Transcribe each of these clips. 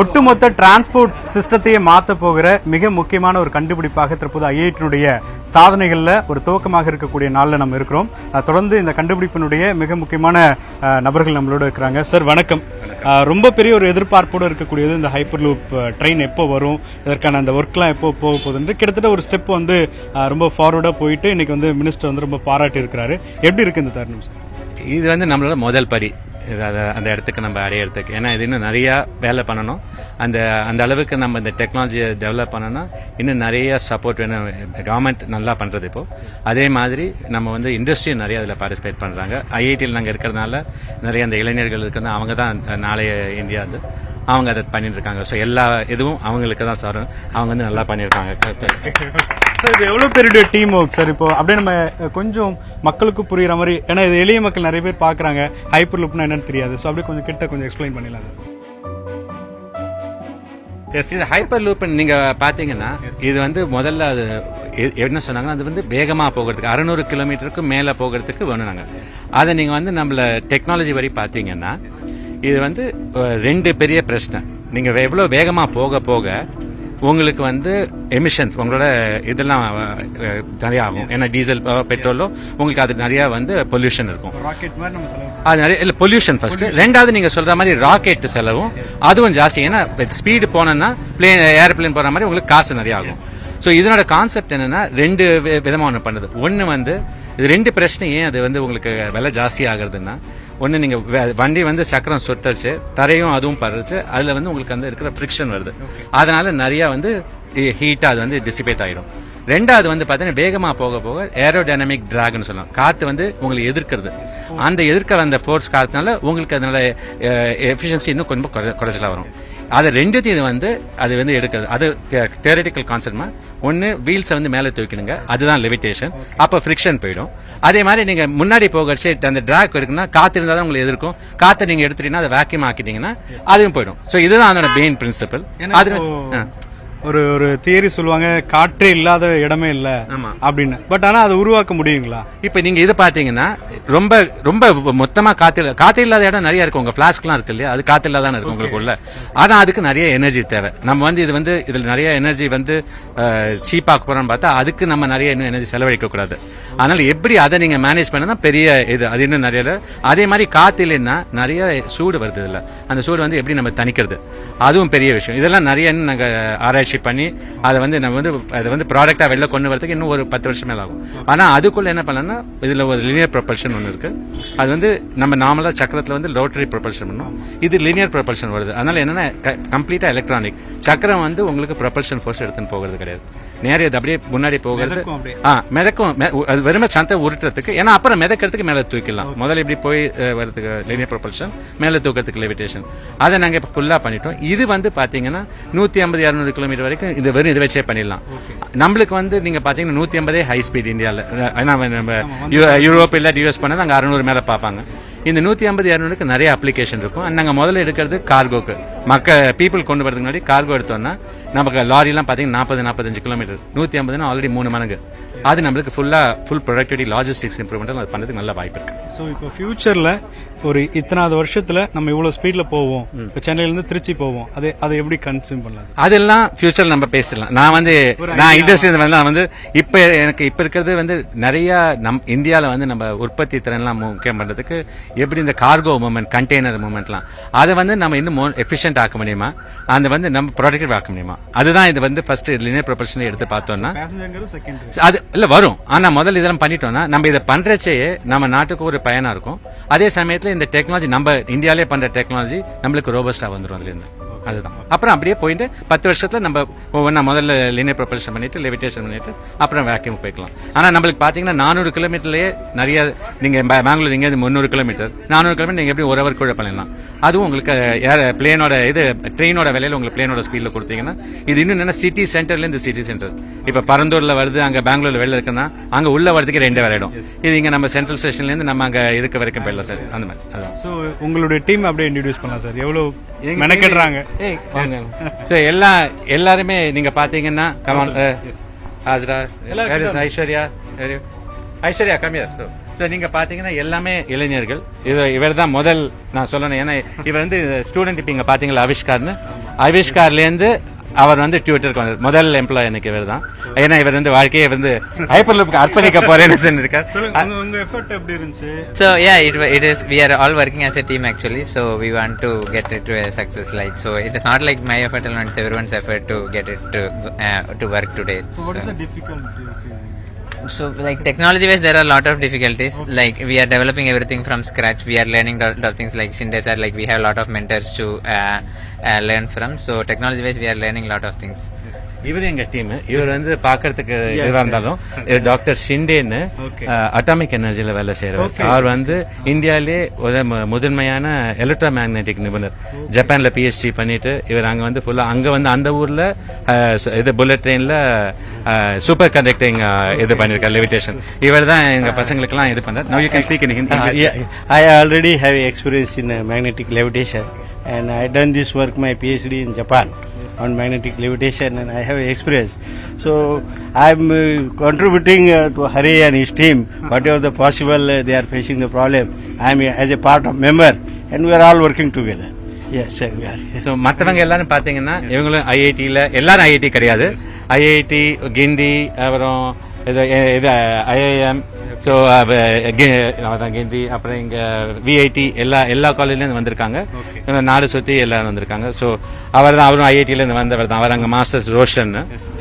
ஒட்டுமொத்த டிரான்ஸ்போர்ட் சிஸ்டத்தையே மாத்த போகிற மிக முக்கியமான ஒரு கண்டுபிடிப்பாக தற்போது ஐஐடியினுடைய சாதனைகள்ல ஒரு துவக்கமாக இருக்கக்கூடிய நாள்ல நம்ம இருக்கிறோம். தொடர்ந்து இந்த கண்டுபிடிப்பினுடைய மிக முக்கியமான நபர்கள் நம்மளோட இருக்கிறாங்க. சார் வணக்கம். ரொம்ப பெரிய ஒரு எதிர்பார்ப்போடு இருக்கக்கூடியது இந்த ஹைப்பர் லூப் ட்ரெயின் எப்போ வரும் இதற்கான அந்த ஒர்க்லாம் எப்போ போக போகுதுன்னு கிட்டத்தட்ட ஒரு ஸ்டெப் வந்து ரொம்ப ஃபார்வர்டா போயிட்டு இன்னைக்கு வந்து மினிஸ்டர் வந்து ரொம்ப பாராட்டி இருக்கிறாரு எப்படி இருக்கு இந்த தருணம் இது வந்து நம்மளோட முதல் படி. அதை அந்த இடத்துக்கு நம்ம அடையிறதுக்கு ஏன்னா இது இன்னும் நிறையா வேலை பண்ணணும். அந்த அந்த அளவுக்கு நம்ம இந்த டெக்னாலஜியை டெவலப் பண்ணோன்னா இன்னும் நிறைய சப்போர்ட் வேணும். கவர்மெண்ட் நல்லா பண்ணுறது இப்போது அதே மாதிரி நம்ம வந்து இண்டஸ்ட்ரியும் நிறைய அதில் பார்ட்டிசிபேட் பண்ணுறாங்க ஐஐடியில் நாங்கள் இருக்கிறதுனால நிறைய அந்த இளைஞர்கள் இருக்கிறது அவங்க தான் நாளைய இந்தியா வந்து அவங்க அதை பண்ணிட்டு இருக்காங்க. ஸோ எல்லா இதுவும் அவங்களுக்கு தான் சார் அவங்க வந்து நல்லா பண்ணியிருக்காங்க சார் இது எவ்வளவு பெரிய டீம் ஒர்க் சார்? இப்போ அப்படியே நம்ம கொஞ்சம் மக்களுக்கு புரியுற மாதிரி ஏன்னா இது எளிய மக்கள் நிறைய பேர் பாக்குறாங்க ஹைப்பர் லுப்னா என்னன்னு தெரியாது. ஸோ அப்படியே கொஞ்சம் கிட்ட கொஞ்சம் எக்ஸ்பிளைன் பண்ணிடலாம் சார். இது ஹைப்பர் லூப் நீங்க பாத்தீங்கன்னா இது வந்து முதல்ல அது என்ன சொன்னாங்கன்னா அது வந்து வேகமா போகிறதுக்கு அறுநூறு கிலோமீட்டருக்கு மேல போகிறதுக்கு வேணும் நாங்க அதை நீங்க வந்து நம்மள டெக்னாலஜி வரி பாத்தீங்கன்னா இது வந்து ரெண்டு பெரிய பிரச்சனை. நீங்க எவ்வளவு வேகமா போக போக உங்களுக்கு வந்து எமிஷன்ஸ் உங்களோட இதெல்லாம் நிறைய ஆகும் ஏன்னா டீசல் பெட்ரோலோ உங்களுக்கு அது நிறைய வந்து பொல்யூஷன் இருக்கும். அது நிறைய இல்ல பொல்யூஷன் ஃபர்ஸ்ட் ரெண்டாவது நீங்க சொல்ற மாதிரி ராக்கெட் செலவும் அதுவும் ஜாஸ்தி. ஏன்னா ஸ்பீடு போனோம்னா பிளேன் ஏர்பிளேன் போற மாதிரி உங்களுக்கு காசு நிறைய ஆகும். ஸோ இதனோட கான்செப்ட் என்னன்னா ரெண்டு வி- விதமா ஒன்று பண்ணுது. ஒன்று வந்து இது ரெண்டு பிரச்சனை ஏன் அது வந்து உங்களுக்கு விலை ஜாஸ்தி ஆகுறதுன்னா. ஒன்று நீங்கள் வண்டி வந்து சக்கரம் சுத்தச்சு தரையும் அதுவும் படுறது அதில் வந்து உங்களுக்கு வந்து இருக்கிற ஃப்ரிக்ஷன் வருது. அதனால நிறைய வந்து ஹீட்டாக அது வந்து டிசிபேட் ஆயிடும் ரெண்டாவது வந்து பார்த்தீங்கன்னா வேகமா போக போக ஏரோடைனமிக் டிராக்னு சொல்லலாம் காத்து வந்து உங்களை எதிர்க்கிறது. அந்த எதிர்க்க வந்த ஃபோர்ஸ் காத்துனால உங்களுக்கு அதனால எஃபிஷியன்சி இன்னும் கொஞ்சம் குறை- குறைச்சலா வரும். அது ரெண்டுத்தையும் வந்து அது வந்து எடுக்கிறது. அது தியரட்டிக்கல் கான்செப்ட்மா ஒன்னு வீல்ஸை வந்து மேலே தூக்கிடுங்க. அதுதான் லெவிடேஷன் அப்போ ஃப்ரிக்ஷன் போயிடும். அதே மாதிரி நீங்க முன்னாடி போகிறச்சு அந்த டிராக் இருக்குன்னா காத்து இருந்தால் தான் உங்களுக்கு எதிர்க்கும் காத்தை நீங்க எடுத்துட்டீங்கன்னா அதை வேக்யூம் ஆக்கிட்டீங்கன்னா அதுவும் போயிடும். ஸோ இதுதான் அதோட மெயின் பிரின்சிபல் அது. ஒரு ஒரு தியரி சொல்லுவாங்க காற்றே இல்லாத இடமே இல்ல. அப்படின்னு. பட் ஆனா அதை உருவாக்க முடியுங்களா? இப்ப நீங்க இது பாத்தீங்கன்னா ரொம்ப ரொம்ப மொத்தமா காத்து காத்து இல்லாத இடம் நிறைய இருக்கு. உங்க பிளாஸ்க்லாம் இருக்கு இல்லையா? அது காத்து இல்லாத இருக்கு உங்களுக்கு உள்ள. ஆனா அதுக்கு நிறைய எனர்ஜி தேவை. நம்ம வந்து இது வந்து இதுல நிறைய எனர்ஜி வந்து சீப்பாக்க போறோம்னு பார்த்தா அதுக்கு நம்ம நிறைய இன்னும் எனர்ஜி செலவழிக்க கூடாது. அதனால எப்படி அதை நீங்க மேனேஜ் பண்ணா பெரிய இது அது இன்னும் நிறைய. அதே மாதிரி காத்து இல்லைன்னா நிறைய சூடு வருது இதுல. அந்த சூடு வந்து எப்படி நம்ம தணிக்கிறது? அதுவும் பெரிய விஷயம். இதெல்லாம் நிறைய நாங்க ஆராய்ச்சி பண்ணி அதை வந்து நம்ம வந்து அதை வந்து ப்ராடக்டாக வெளில கொண்டு வரதுக்கு இன்னும் ஒரு பத்து வருஷம் மேலே ஆகும். ஆனால் அதுக்குள்ள என்ன பண்ணலாம்னா இதில் ஒரு லினியர் ப்ரொபல்ஷன் ஒன்று இருக்கு. அது வந்து நம்ம நார்மலாக சக்கரத்தில் வந்து ரோட்டரி ப்ரொபல்ஷன் பண்ணும். இது லினியர் ப்ரொபல்ஷன் வருது. அதனால என்னன்னா கம்ப்ளீட்டாக எலக்ட்ரானிக் சக்கரம் வந்து உங்களுக்கு ப்ரொபல்ஷன் ஃபோர்ஸ் எடுத்துன்னு போகிறது கிடையாது. நேரே அது அப்படியே முன்னாடி போகிறது. ஆ மிதக்கும். அது வெறுமே சந்தை உருட்டுறதுக்கு. ஏன்னா அப்புறம் மிதக்கிறதுக்கு மேல தூக்கிடலாம். முதல்ல இப்படி போய் வரதுக்கு லினியர் ப்ரொபல்ஷன் மேல தூக்கிறதுக்கு லெவிடேஷன் அதை நாங்க இப்ப ஃபுல்லா பண்ணிட்டோம். இது வந்து பாத்தீங்கன்னா நூத்தி ஐம்பது இரநூறு கிலோமீட்டர் வரைக்கும் இது வெறும் இதை வச்சே பண்ணிடலாம். நம்மளுக்கு வந்து நீங்க பாத்தீங்கன்னா நூத்தி ஐம்பதே ஹை ஸ்பீட் இந்தியால. ஏன்னா நம்ம யூ- யூரோப் இல்ல யூஎஸ் பண்ணது அங்க அறுநூறு மேல பார்ப்பாங்க. இந்த நூத்தி ஐம்பது இரநூறுக்கு நிறைய அப்ளிகேஷன் இருக்கும். And நாங்க முதல்ல எடுக்கிறது கார்கோக்கு மக்க பீப்புள் கொண்டு வரதுக்கு முன்னாடி கார்கோ எடுத்தோம்னா நமக்கு லாரிலாம் பாத்தீங்கன்னா நாற்பது நாற்பத்தஞ்சு கிலோமீட்டர் நூத்தி ஐம்பதுனா ஆல்ரெடி மூணு மடங்கு. அது நம்மளுக்கு ஃபுல்லா ஃபுல் ப்ரொடக்டிவிட்டி லாஜிஸ்டிக்ஸ் இம்ப்ரூவ்மெண்ட் அது பண்ணுறதுக்கு நல்ல வாய்ப்பு இருக்கு. ஸோ இப்போ ஃபியூச்சரில் ஒரு இத்தனாவது வருஷத்துல நம்ம இவ்வளவு ஸ்பீட்ல போவோம். இப்போ சென்னையில இருந்து திருச்சி போவோம். அதை அதை எப்படி கன்சியூம் பண்ணலாம் அதெல்லாம் ஃபியூச்சர் நம்ம பேசலாம் நான் வந்து நான் இண்டஸ்ட்ரி வந்து நான் வந்து இப்ப எனக்கு இப்ப இருக்கிறது வந்து நிறைய நம் இந்தியால வந்து நம்ம உற்பத்தி திறன்லாம் முக்கியம் பண்றதுக்கு எப்படி இந்த கார்கோ மூமெண்ட் கண்டெய்னர் மூமெண்ட்லாம் அதை வந்து நம்ம இன்னும் எஃபிஷியன்ட் ஆக்க முடியுமா? அந்த வந்து நம்ம ப்ரொடக்டிவ் ஆக்க முடியுமா? அதுதான் இது வந்து ஃபர்ஸ்ட் லினியர் ப்ரொபல்ஷன் எடுத்து பார்த்தோம்னா அது இல்ல வரும். ஆனா முதல்ல இதெல்லாம் பண்ணிட்டோம்னா நம்ம இதை பண்றச்சே நம்ம நாட்டுக்கு ஒரு பயனா இருக்கும். அதே சமயத்துல இந்த டெக்னாலஜி நம்ம இந்தியாவிலே பண்ற டெக்னாலஜி நம்மளுக்கு ரோபஸ்டா வந்துரும் அதுல இருந்து அதுதான். அப்புறம் அப்படியே போயிட்டு பத்து வருஷத்துல நம்ம ஒவ்வொன்றா முதல்ல லினியர் ப்ரொபல்ஷன் பண்ணிட்டு லெவிடேஷன் பண்ணிட்டு அப்புறம் வேக்யூம் போய்க்கலாம். ஆனா நம்மளுக்கு பாத்தீங்கன்னா நானூறு கிலோமீட்டர்லயே நிறைய நீங்க பே- பெங்களூர் இங்க முந்நூறு கிலோமீட்டர் நானூறு கிலோமீட்டர் நீங்க எப்படி ஒரு ஹவர் கூட பண்ணலாம். அதுவும் உங்களுக்கு ஏர் பிளேனோட இது ட்ரெயினோட விலையில உங்களுக்கு பிளேனோட ஸ்பீட்ல கொடுத்தீங்கன்னா இது இன்னும் என்ன சிட்டி சென்டர்ல இருந்து சிட்டி சென்டர் இப்ப பரந்தூர்ல வருது அங்க பெங்களூர்ல வெளில இருக்குன்னா அங்க உள்ள வரதுக்கு ரெண்டு வேலையிடும் இது இங்க நம்ம சென்ட்ரல் ஸ்டேஷன்ல இருந்து நம்ம அங்க இருக்க வரைக்கும் போயிடலாம் சார். அந்த மாதிரி ஸோ உங்களுடைய டீம் அப்படியே இன்ட்ரடியூஸ் பண்ணலாம் சார். எவ்வளவு மெனக்கெடுறாங்க? சோ எல்லா எல்லாருமே நீங்க பாத்தீங்கன்னா கமால் ஹாஜரா ஐஸ்வர்யா ஐஸ்வர்யா கம்மியா ஸோ நீங்க பாத்தீங்கன்னா எல்லாமே இளைஞர்கள். இது இவர் தான் முதல் நான் சொல்லணும். ஏன்னா இவர் வந்து ஸ்டூடெண்ட் இப்போ இங்க பாத்தீங்களா ஆவிஷ்கார்னு ஆவிஷ்கார்லேருந்து அவர் வந்து ட்விட்டருக்கு வந்தார் முதல் எம்ப்ளாய் எனக்கு இவர் தான் ஏன்னா இவர் வந்து வாழ்க்கையை வந்து ஹைப்பர் லுக்கு அர்ப்பணிக்க போறேன்னு சொல்லியிருக்கார் சொல்லுங்க உங்க- உங்க எஃபர்ட் எப்படி இருந்துச்சு So yeah, it, wa- it is. We are all working as a team actually. So we want to get it to a success. Like so, it is not like my effort alone; it's everyone's effort to get it to uh, to work today. So what So, is the difficulty? so like technology wise, there are a lot of difficulties. Like we are developing everything from scratch. We are learning lot, lot of things. Like Shinde like we have a lot of mentors to uh, uh, learn from. So technology wise, we are learning a lot of things. இவர் எங்க team இவர் வந்து பாக்குறதுக்கு இதுவா இருந்தாலும் doctor ஷிண்டேன்னு. Atomic எனர்ஜில வேலை செய்யறவர் அவர் வந்து மு- முதன்மையான எலக்ட்ரோ மேக்னெட்டிக் நிபுணர் ஜப்பான்ல பிஹெச்டி பண்ணிட்டு இவர் அங்க வந்து ஃபுல்லா அங்க வந்து அந்த ஊர்ல இது புல்லட் ட்ரெயின்ல சூப்பர் கண்டக்டிங் இது பண்ணிருக்காரு லெவிடேஷன் இவர் தான் எங்க பசங்களுக்கெல்லாம் இது பண்றாரு. No you can speak in Hindi already have experience in uh, magnetic levitation, and I done this work my PhD in Japan. On magnetic levitation, and I have experience. So I'm uh, contributing uh, to Hari and his team. Whatever the possible, uh, they are facing the problem. I'm uh, as a part of member, and we are all working together. Yes, sir, we are. So மற்றவங்க எல்லாரும் பார்த்தீங்கன்னா இவங்களும் ஐஐடியில் எல்லாரும் IIT கிடையாது IIT கிண்டி அப்புறம் இது இது ஐஐஎம் ஸோ அதான் கிண்டி அப்புறம் இங்கே விஐடி எல்லா எல்லா காலேஜ்லேருந்து வந்திருக்காங்க. நாடு சுற்றி எல்லாரும் வந்திருக்காங்க. ஸோ அவர் தான் அவரும் ஐஐடியிலேருந்து வந்தவர் தான் அவர் அங்கே மாஸ்டர்ஸ் ரோஷன்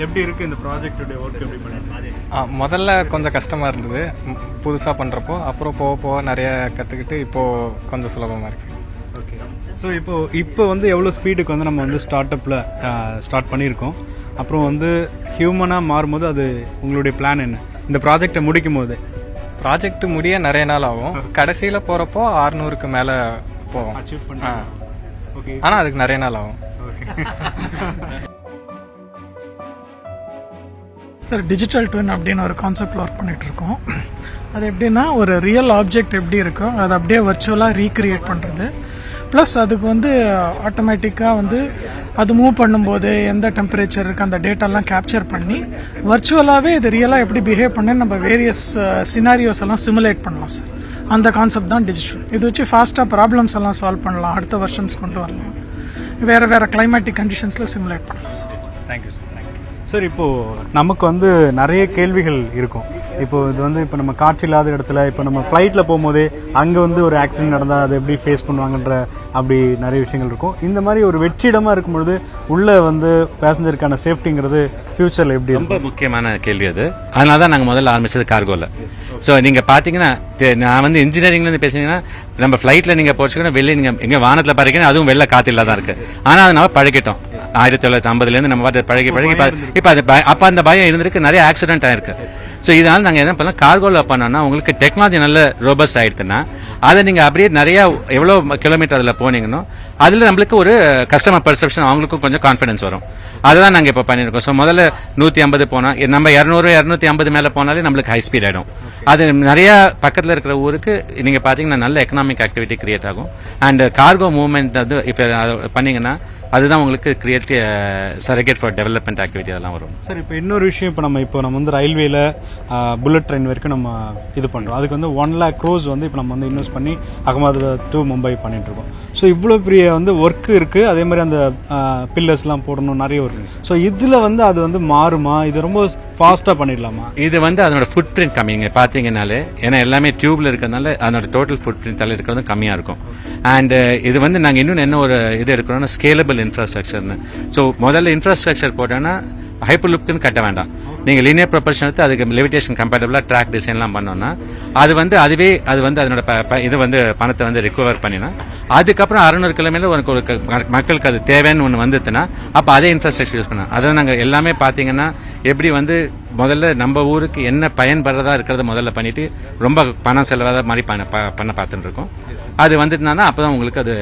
எப்படி இருக்கு இந்த ப்ராஜெக்டுடைய ஒர்க் முதல்ல கொஞ்சம் கஷ்டமா இருந்தது. ம், புதுசா பண்றப்போ அப்புறம் போக போக நிறைய கத்துக்கிட்டு இப்போ கொஞ்சம் சுலபமா இருக்கு. ஓகே ஸோ இப்போ இப்போ வந்து எவ்வளோ ஸ்பீடுக்கு வந்து நம்ம வந்து ஸ்டார்ட் அப்பில் ஸ்டார்ட் பண்ணியிருக்கோம். அப்புறம் வந்து ஹியூமனாக மாறும்போது அது உங்களுடைய பிளான் என்ன? இந்த ப்ராஜெக்டை முடிக்கும் போது ப்ராஜெக்ட் முடிய நிறைய நாள் ஆகும். கடைசியில போறப்போ 600க்கு மேல போவோம். ஆனா அதுக்கு நிறைய நாள் ஆகும். சார் டிஜிட்டல் ட்வின் அப்படின்னு ஒரு கான்செப்டில் ஒர்க் பண்ணிட்டு இருக்கோம். அது எப்படின்னா ஒரு ரியல் ஆப்ஜெக்ட் எப்படி இருக்கோ அதை அப்படியே வர்ச்சுவலாக ரீக்ரியேட் பண்ணுறது ப்ளஸ் அதுக்கு வந்து ஆட்டோமேட்டிக்காக வந்து அது மூவ் பண்ணும்போது எந்த டெம்பரேச்சர் இருக்குது அந்த டேட்டாலாம் கேப்சர் பண்ணி வர்ச்சுவலாகவே இது ரியலாக எப்படி பிஹேவ் பண்ணி நம்ம வேரியஸ் சினாரியோஸ் uh, எல்லாம் சிமுலேட் பண்ணலாம் சார் அந்த கான்செப்ட் தான் டிஜிட்டல் இது வச்சு ஃபாஸ்ட்டாக ப்ராப்ளம்ஸ் எல்லாம் சால்வ் பண்ணலாம் அடுத்த வருஷன்ஸ் கொண்டு வரலாம். வேறு வேறு கிளைமேட்டிக் கண்டிஷன்ஸில் சிமுலேட் பண்ணலாம் sir thank you sir sir இப்போது நமக்கு வந்து நிறைய கேள்விகள் இருக்கும். இப்போ இது வந்து இப்போ நம்ம காற்று இல்லாத இடத்துல இப்போ நம்ம ஃப்ளைட்டில் போகும்போதே அங்கே வந்து ஒரு ஆக்சிடென்ட் நடந்தால் அதை எப்படி ஃபேஸ் பண்ணுவாங்கன்ற அப்படி நிறைய விஷயங்கள் இருக்கும். இந்த மாதிரி ஒரு வெற்றிடமாக இருக்கும்பொழுது உள்ளே வந்து பேசஞ்சருக்கான சேஃப்டிங்கிறது ஃப்யூச்சரில் எப்படி ரொம்ப முக்கியமான கேள்வி அது. அதனால தான் நாங்கள் முதல்ல ஆரம்பித்தது கார்கோவில் ஸோ நீங்கள் பார்த்தீங்கன்னா நான் வந்து இன்ஜினியரிங்லேருந்து பேசுனீங்கன்னா நம்ம ஃப்ளைட்டில் நீங்கள் போச்சுக்கணும் வெளியே நீங்கள் எங்கே வானத்தில் பறக்கணும் அதுவும் வெளில காற்று இல்லாதான் இருக்குது ஆனால் அதை நம்ம பழகிட்டோம். ஆயிரத்தி தொள்ளாயிரத்தி ஐம்பதுல இருந்து நம்ம பாட்டு பழகி பழகி இப்ப அது அப்ப அந்த பயம் இருந்திருக்கு நிறைய ஆக்சிடென்ட் ஆயிருக்கு. ஸோ இதனால நாங்க என்ன பண்ணலாம் கார்கோல பண்ணோம்னா உங்களுக்கு டெக்னாலஜி நல்ல ரோபஸ்ட் ஆயிடுச்சுன்னா அதை நீங்க அப்படியே நிறைய எவ்வளவு கிலோமீட்டர் அதுல போனீங்கன்னா அதுல நம்மளுக்கு ஒரு கஸ்டமர் பெர்செப்ஷன் அவங்களுக்கும் கொஞ்சம் கான்ஃபிடன்ஸ் வரும். அதுதான் நாங்க இப்ப பண்ணிருக்கோம். ஸோ முதல்ல நூத்தி ஐம்பது போனோம் நம்ம இரநூறு இரநூத்தி ஐம்பது மேல போனாலே நம்மளுக்கு ஹை ஸ்பீட் ஆயிடும். அது நிறைய பக்கத்துல இருக்கிற ஊருக்கு நீங்க பாத்தீங்கன்னா நல்ல எக்கனாமிக் ஆக்டிவிட்டி கிரியேட் ஆகும். அண்ட் கார்கோ மூவ்மெண்ட் வந்து இப்ப பண்ணீங்கன்னா அதுதான் உங்களுக்கு create certificate for development activity அதெல்லாம் வரும். சார் இப்போ இன்னொரு விஷயம் இப்போ நம்ம இப்போ நம்ம வந்து ரயில்வேல புல்லட் ட்ரெயின் வரைக்கும் நம்ம இது பண்றோம். அதுக்கு வந்து ஒன் லேக் க்ரோஸ் வந்து இப்போ நம்ம வந்து இன்வெஸ்ட் பண்ணி அகமதாபாத் டு மும்பை பண்ணிட்டு இருக்கோம். ஸோ இவ்வளோ பெரிய வந்து ஒர்க்கு இருக்குது அதே மாதிரி அந்த பில்லர்ஸ்லாம் போடணும் நிறைய ஒர்க் ஸோ இதில் வந்து அது வந்து மாறுமா? இது ரொம்ப ஃபாஸ்ட்டாக பண்ணிடலாமா? இது வந்து அதனோட ஃபுட் பிரிண்ட் கம்மி பார்த்தீங்கனாலே ஏன்னா எல்லாமே டியூப்ல இருக்கிறதுனால அதனோட டோட்டல் ஃபுட் பிரிண்ட் அதில் இருக்கிறது கம்மியாக இருக்கும். அண்ட் இது வந்து நாங்கள் இன்னும் என்ன ஒரு இது எடுக்கிறோம்னா ஸ்கேலபிள் இன்ஃப்ராஸ்ட்ரக்சர்னு ஸோ முதல்ல இன்ஃப்ராஸ்ட்ரக்சர் போட்டோன்னா ஹைப்பர் லுக்குன்னு கட்ட வேண்டாம். நீங்க லீனியர் ப்ரொபல்ஷன் எடுத்து அதுக்கு லெவிடேஷன் கம்பேட்டபிளா ட்ராக் டிசைன்லாம் பண்ணோம்னா அது வந்து அதுவே அது வந்து அதனோட இது வந்து பணத்தை வந்து ரிகவர் பண்ணினா அதுக்கப்புறம் அறுநூறு கிலோமீட்டர் உனக்கு ஒரு மக்களுக்கு அது தேவைன்னு ஒன்று வந்துச்சுன்னா அப்போ அதே இன்ஃப்ராஸ்ட்ரக்சர் யூஸ் பண்ணலாம். அதை நாங்கள் எல்லாமே பார்த்தீங்கன்னா எப்படி வந்து முதல்ல நம்ம ஊருக்கு என்ன பயன்படுறதா இருக்கிறத முதல்ல பண்ணிட்டு ரொம்ப பணம் செலவாத மாதிரி பண்ண ப- பண்ண பார்த்துட்டு இருக்கோம். அது வந்துட்டுனா அப்பதான் உங்களுக்கு அது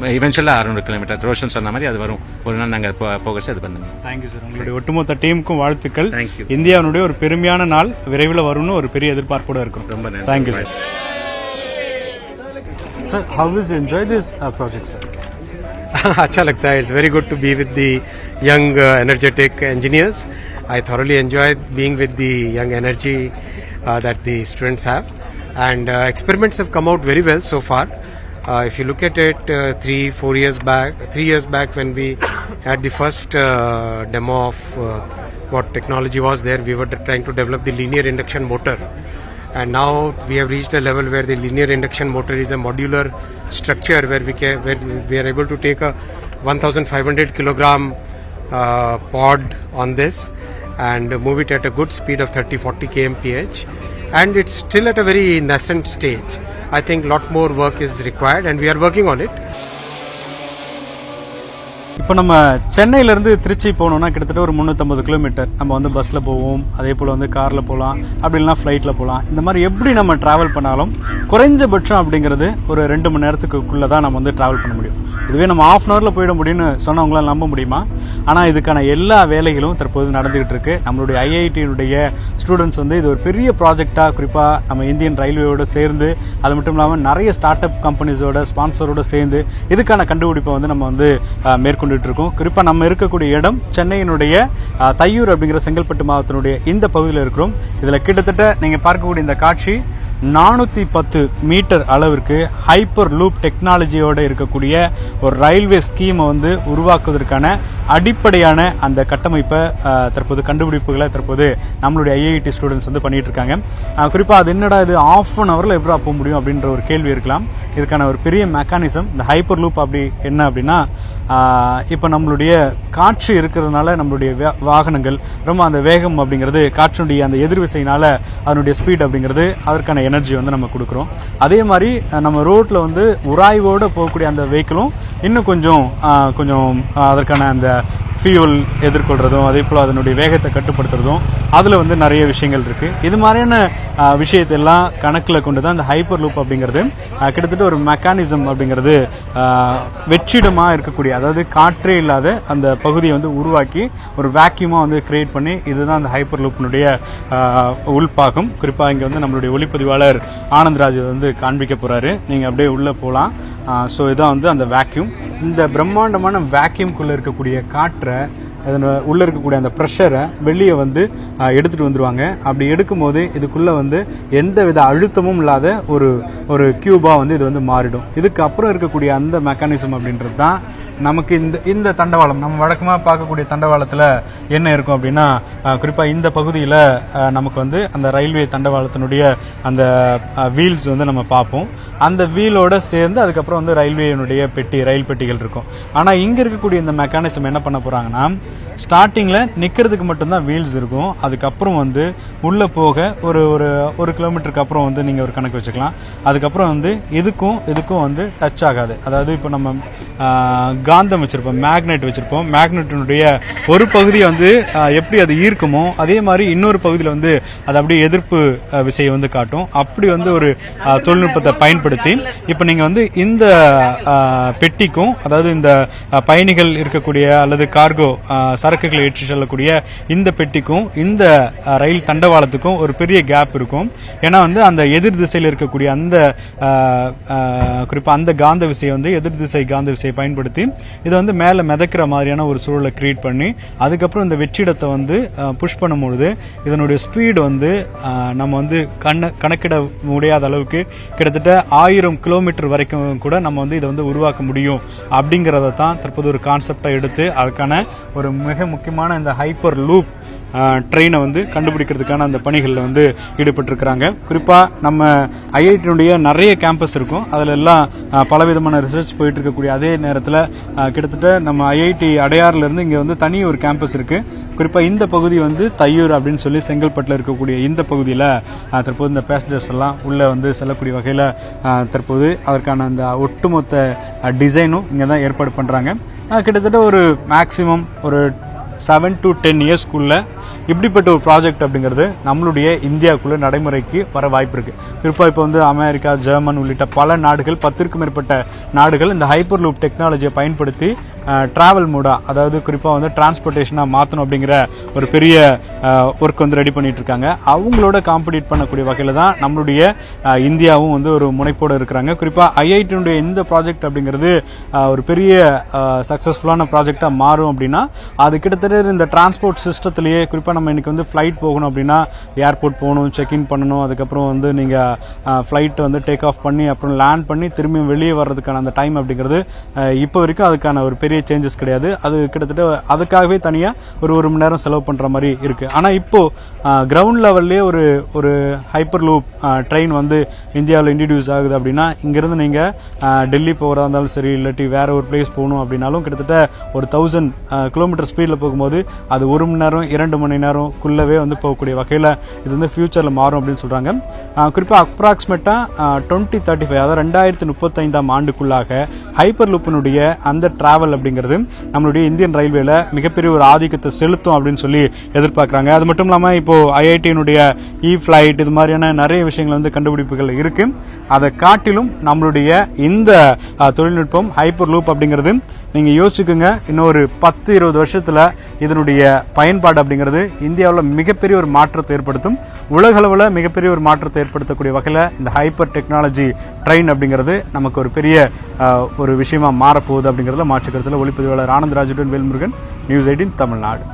இவென்ச்சுவலாக அறுநூறு கிலோமீட்டர் ரோஷன் சொன்ன மாதிரி அது வரும். ஒரு நாள் நாங்கள் போகச்சு அது பண்ணுங்க. தேங்க்யூ சார் உங்களுடைய ஒட்டுமொத்த டீமுக்கும் வாழ்த்துக்கள். You. இந்தியாவினுடைய ஒரு பெருமையான நாள் விரைவில் வரும்னு ஒரு பெரிய எதிர்பார்ப்போட இருக்கும் ரொம்ப நன்றி. Thank you sir sir how is enjoy this project sir अच्छा लगता है it's very good to be with the young energetic engineers i thoroughly enjoyed being with the young energy uh, that the students have and uh, experiments have come out very well so far. Uh, if you look at it, uh, three, four years back, three years back when we had the first uh, demo of uh, what technology was there, we were trying to develop the linear induction motor. And now we have reached a level where the linear induction motor is a modular structure where we can, where we are able to take a 1,500 kilogram uh, pod on this and move it at a good speed of 30-40 kmph. And it's still at a very nascent stage. I think lot more work is required, and we are working on it. இப்போ நம்ம சென்னையிலேருந்து திருச்சி போகணுன்னா கிட்டத்தட்ட ஒரு முந்நூற்றம்பது kilometre நம்ம வந்து பஸ்ஸில் போவோம் அதே போல் வந்து காரில் போகலாம் அப்படி இல்லைனா ஃப்ளைட்டில் போகலாம் இந்த மாதிரி எப்படி நம்ம ட்ராவல் பண்ணாலும் குறைஞ்சபட்சம் அப்படிங்கிறது ஒரு ரெண்டு மணி நேரத்துக்குள்ளே தான் நம்ம வந்து ட்ராவல் பண்ண முடியும். இதுவே நம்ம ஆஃப் அன் ஹவரில் போயிட முடியும்னு சொன்னவங்களாம் நம்ப முடியுமா? ஆனால் இதுக்கான எல்லா வேலைகளும் தற்போது நடந்துகிட்டு இருக்கு. நம்மளுடைய ஐஐடியினுடைய ஸ்டூடெண்ட்ஸ் வந்து இது ஒரு பெரிய ப்ராஜெக்டாக குறிப்பாக நம்ம இந்தியன் ரயில்வேயோட சேர்ந்து அது மட்டும் இல்லாமல் நிறைய ஸ்டார்ட் அப் கம்பெனிஸோட ஸ்பான்சரோட சேர்ந்து இதுக்கான கண்டுபிடிப்பை வந்து நம்ம வந்து மேற்கொண்டு போயிட்டு இருக்கோம் குறிப்பாக நம்ம இருக்கக்கூடிய இடம் சென்னையினுடைய தையூர் அப்படிங்கிற செங்கல்பட்டு மாவட்டத்தினுடைய இந்த பகுதியில் இருக்கிறோம். இதில் கிட்டத்தட்ட நீங்கள் பார்க்கக்கூடிய இந்த காட்சி நானூற்றி பத்து மீட்டர் அளவிற்கு ஹைப்பர் லூப் டெக்னாலஜியோடு இருக்கக்கூடிய ஒரு ரயில்வே ஸ்கீமை வந்து உருவாக்குவதற்கான அடிப்படையான அந்த கட்டமைப்பை தற்போது கண்டுபிடிப்புகளை தற்போது நம்மளுடைய ஐஐடி ஸ்டூடெண்ட்ஸ் வந்து பண்ணிகிட்டு இருக்காங்க குறிப்பாக அது என்னடா இது ஆஃப் அன் ஹவரில் எப்படி போக முடியும் அப்படின்ற ஒரு கேள்வி இருக்கலாம். இதுக்கான ஒரு பெரிய மெக்கானிசம் இந்த ஹைப்பர் லூப் அப்படி என்ன அப்படின்னா இப்போ நம்மளுடைய காற்று இருக்கிறதுனால நம்மளுடைய வாகனங்கள் ரொம்ப அந்த வேகம் அப்படிங்கிறது காற்றினுடைய அந்த எதிர்விசையினால அதனுடைய ஸ்பீட் அப்படிங்கிறது அதற்கான எனர்ஜி வந்து நம்ம கொடுக்குறோம். அதே மாதிரி நம்ம ரோட்டில் வந்து உராய்வோடு போகக்கூடிய அந்த வெஹிக்கிளும் இன்னும் கொஞ்சம் கொஞ்சம் அதற்கான அந்த ஃபியூல் எதிர்கொள்கிறதும் அதே போல் அதனுடைய வேகத்தை கட்டுப்படுத்துறதும் அதில் வந்து நிறைய விஷயங்கள் இருக்குது இது மாதிரியான விஷயத்தெல்லாம் விஷயத்தை எல்லாம் கணக்கில் கொண்டு தான் இந்த ஹைப்பர் லூப் அப்படிங்கிறது கிட்டத்தட்ட ஒரு மெக்கானிசம் அப்படிங்கிறது வெற்றிடமாக இருக்கக்கூடிய அதாவது காற்றே இல்லாத அந்த பகுதியை வந்து உருவாக்கி ஒரு வேக்யூமாக வந்து கிரியேட் பண்ணி இதுதான் அந்த ஹைப்பர் லூப்பினுடைய உள்பாகம். குறிப்பாக இங்கே வந்து நம்மளுடைய ஒளிப்பதிவாளர் ஆனந்த்ராஜ் வந்து காண்பிக்க போகிறாரு நீங்கள் அப்படியே உள்ளே போகலாம் ஸோ இதான் வந்து அந்த வேக்யூம் இந்த பிரம்மாண்டமான வேக்யூம்குள்ளே இருக்கக்கூடிய காற்றை அதன் உள்ளே இருக்கக்கூடிய அந்த ப்ரெஷரை வெளியே வந்து எடுத்துகிட்டு வந்துடுவாங்க அப்படி எடுக்கும்போது இதுக்குள்ளே வந்து எந்த வித அழுத்தமும் இல்லாத ஒரு ஒரு கியூபாக வந்து இது வந்து மாறிடும். இதுக்கு அப்புறம் இருக்கக்கூடிய அந்த மெக்கானிசம் அப்படின்றது தான் நமக்கு இந்த இந்த தண்டவாளம் நம்ம வழக்கமாக பார்க்கக்கூடிய தண்டவாளத்தில் என்ன இருக்கும் அப்படின்னா குறிப்பாக இந்த பகுதியில் நமக்கு வந்து அந்த ரயில்வே தண்டவாளத்தினுடைய அந்த வீல்ஸ் வந்து நம்ம பார்ப்போம். அந்த வீலோட சேர்ந்து அதுக்கப்புறம் வந்து ரயில்வேனுடைய பெட்டி ரயில் பெட்டிகள் இருக்கும். ஆனால் இங்கே இருக்கக்கூடிய இந்த மெக்கானிசம் என்ன பண்ண போகிறாங்கன்னா ஸ்டார்டிங்கில் நிற்கிறதுக்கு மட்டும்தான் வீல்ஸ் இருக்கும். அதுக்கப்புறம் வந்து உள்ளே போக ஒரு ஒரு ஒரு கிலோமீட்டருக்கு அப்புறம் வந்து நீங்கள் ஒரு கணக்கு வச்சுக்கலாம். அதுக்கப்புறம் வந்து இதுக்கும் இதுக்கும் வந்து டச் ஆகாது. அதாவது இப்போ நம்ம காந்தம் வச்சுருப்போம் மேக்னெட் வச்சுருப்போம். மேக்னெட்டினுடைய ஒரு பகுதியை வந்து எப்படி அது ஈர்க்குமோ அதே மாதிரி இன்னொரு பகுதியில் வந்து அது அப்படியே எதிர்ப்பு விசையை வந்து காட்டும். அப்படி வந்து ஒரு தொழில்நுட்பத்தை பயன்படுத்தி இப்போ நீங்கள் வந்து இந்த பெட்டிக்கும் அதாவது இந்த பயணிகள் இருக்கக்கூடிய அல்லது கார்கோ சரக்குகளை ஏற்றி செல்லக்கூடிய இந்த பெட்டிக்கும் இந்த ரயில் தண்டவாளத்துக்கும் ஒரு பெரிய கேப் இருக்கும். ஏன்னா வந்து அந்த எதிர் திசையில் இருக்கக்கூடிய அந்த குறிப்பாக அந்த காந்த விசையை வந்து எதிர் திசை காந்த விசையை பயன்படுத்தி இதை வந்து மேலே மிதக்கிற மாதிரியான ஒரு சூழலை க்ரியேட் பண்ணி அதுக்கப்புறம் இந்த வெற்றிடத்தை வந்து புஷ் பண்ணும்பொழுது இதனுடைய ஸ்பீடு வந்து நம்ம வந்து கண்ண கணக்கிட முடியாத அளவுக்கு கிட்டத்தட்ட ஆயிரம் கிலோமீட்டர் வரைக்கும் கூட நம்ம வந்து இதை வந்து உருவாக்க முடியும் அப்படிங்கிறத தான் தற்போது ஒரு கான்செப்டாக எடுத்து அதுக்கான ஒரு மிக முக்கியமான இந்த ஹைப்பர் லூப் ட்ரெயினை வந்து கண்டுபிடிக்கிறதுக்கான அந்த பணிகளில் வந்து ஈடுபட்டிருக்கிறாங்க. குறிப்பாக நம்ம ஐஐடியினுடைய நிறைய கேம்பஸ் இருக்கும். அதில் எல்லாம் பலவிதமான ரிசர்ச் போயிட்டு இருக்கக்கூடிய அதே நேரத்தில் கிட்டத்தட்ட நம்ம ஐஐடி அடையாறுலேருந்து இங்கே வந்து தனி ஒரு கேம்பஸ் இருக்குது குறிப்பாக இந்த பகுதி வந்து தையூர் அப்படின்னு சொல்லி செங்கல்பட்டில் இருக்கக்கூடிய இந்த பகுதியில் தற்போது இந்த பேசஞ்சர்ஸ் எல்லாம் உள்ளே வந்து செல்லக்கூடிய வகையில் தற்போது அதற்கான அந்த ஒட்டுமொத்த டிசைனும் இங்கே தான் ஏற்பாடு பண்ணுறாங்க கிட்டத்தட்ட ஒரு மேக்ஸிமம் ஒரு செவன் டு டென் இயர்ஸ்க்குள்ள இப்படிப்பட்ட ஒரு ப்ராஜெக்ட் அப்படிங்கிறது நம்மளுடைய இந்தியாவுக்குள்ள நடைமுறைக்கு வர வாய்ப்பு இருக்கு. குறிப்பாக இப்போ வந்து அமெரிக்கா ஜெர்மன் உள்ளிட்ட பல நாடுகள் பத்திற்கும் மேற்பட்ட நாடுகள் இந்த ஹைப்பர் லூப் டெக்னாலஜியை பயன்படுத்தி ட்ராவல் மூடா அதாவது குறிப்பாக வந்து டிரான்ஸ்போர்ட்டேஷனாக மாற்றணும் அப்படிங்கிற ஒரு பெரிய ஒர்க் வந்து ரெடி பண்ணிட்டு இருக்காங்க அவங்களோட காம்படிட் பண்ணக்கூடிய வகையில் தான் நம்மளுடைய இந்தியாவும் வந்து ஒரு முனைப்போடு இருக்கிறாங்க. குறிப்பாக ஐஐடியினுடைய இந்த ப்ராஜெக்ட் அப்படிங்கிறது ஒரு பெரிய சக்ஸஸ்ஃபுல்லான ப்ராஜெக்டாக மாறும் அப்படின்னா அது கிட்டத்தட்ட இந்த டிரான்ஸ்போர்ட் சிஸ்டத்துலேயே குறிப்பாக நம்ம இன்றைக்கி வந்து ஃப்ளைட் போகணும் அப்படின்னா ஏர்போர்ட் போகணும் செக்இன் பண்ணணும் அதுக்கப்புறம் வந்து நீங்கள் ஃப்ளைட் வந்து டேக் ஆஃப் பண்ணி அப்புறம் லேண்ட் பண்ணி திரும்பியும் வெளியே வர்றதுக்கான அந்த டைம் அப்படிங்கிறது இப்போ வரைக்கும் அதுக்கான ஒரு பெரிய பெரிய சேஞ்சஸ் கிடையாது. அது கிட்டத்தட்ட அதுக்காகவே தனியாக ஒரு ஒரு மணி நேரம் செலவு பண்ணுற மாதிரி இருக்குது ஆனால் இப்போது கிரவுண்ட் லெவல்லே ஒரு ஒரு ஹைப்பர் லூப் ட்ரெயின் வந்து இந்தியாவில் இன்ட்ரடியூஸ் ஆகுது அப்படின்னா இங்கேருந்து நீங்கள் டெல்லி போகிறதா இருந்தாலும் சரி இல்லாட்டி வேறு ஒரு பிளேஸ் போகணும் அப்படின்னாலும் கிட்டத்தட்ட ஒரு தௌசண்ட் கிலோமீட்டர் ஸ்பீடில் போகும்போது அது ஒரு மணி நேரம் இரண்டு மணி நேரம்குள்ளவே வந்து போகக்கூடிய வகையில் இது வந்து ஃப்யூச்சரில் மாறும் அப்படின்னு சொல்கிறாங்க குறிப்பாக அப்ராக்சிமேட்டாக டுவெண்ட்டி தேர்ட்டி ஃபைவ் அதாவது ரெண்டாயிரத்தி முப்பத்தைந்தாம் ஆண்டுக்குள்ளாக ஹைப்பர் லூப்பினுடைய அந்த ட்ராவல் அப்படிங்கிறது நம்மளுடைய இந்தியன் ரயில்வேல மிகப்பெரிய ஒரு ஆதிக்கத்தை செலுத்தும் அப்படின்னு சொல்லி எதிர்பார்க்குறாங்க. அது மட்டும் இல்லாமல் இப்போ ஐஐடியினுடைய இ ஃபிளைட் இது மாதிரியான நிறைய விஷயங்கள் வந்து கண்டுபிடிப்புகள் இருக்கு. அதை காட்டிலும் நம்மளுடைய இந்த தொழில்நுட்பம் ஹைப்பர் லூப் அப்படிங்கிறது நீங்கள் யோசிச்சுக்கோங்க இன்னொரு பத்து இருபது வருஷத்தில் இதனுடைய பயன்பாடு அப்படிங்கிறது இந்தியாவில் மிகப்பெரிய ஒரு மாற்றத்தை ஏற்படுத்தும். உலகளவில் மிகப்பெரிய ஒரு மாற்றத்தை ஏற்படுத்தக்கூடிய வகையில் இந்த ஹைப்பர் டெக்னாலஜி ட்ரெயின் அப்படிங்கிறது நமக்கு ஒரு பெரிய ஒரு விஷயமா மாறப்போகுது அப்படிங்கிறதுல மாற்றுக்கிறதுல ஒளிப்பதிவாளர் ஆனந்த் ராஜுடன் வேல்முருகன் நியூஸ் எயிட்டின் தமிழ்நாடு.